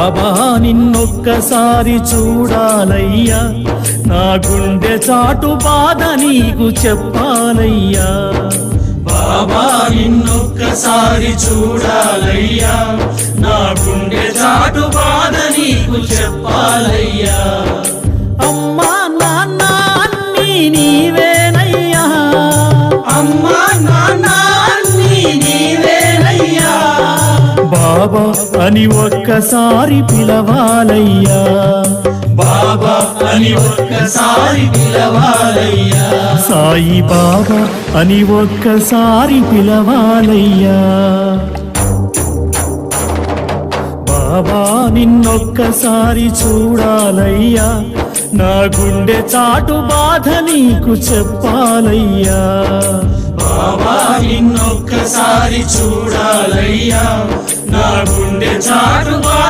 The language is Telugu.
బాబా నిన్నొక్కసారి చూడాలయ్యా. నా గుండె చాటు బాధ నీకు చెప్పాలయ్యా. బాబా నిన్నొక్కసారి చూడాలయ్యా. నా గుండె చాటు బాధ నీకు చెప్పాలయ్యా. అమ్మా నాన్న అన్నీ నీవేనయ్యా. అమ్మా నాన్న బాబా అని ఒక్కసారి పిలవాలయ్యా. బాబా అని ఒక్కసారి పిలవాలయ్యా. సాయి బాబా అని ఒక్కసారి పిలవాలయ్యా. బాబా నిన్నొక్కసారి చూడాలయ్యా. నా గుండె చాటు బాధ నీకు చెప్పాలయ్యా. బాబా నిన్నొక్కసారి చూడాలయ్యా. నా గుండె చాటు బాధ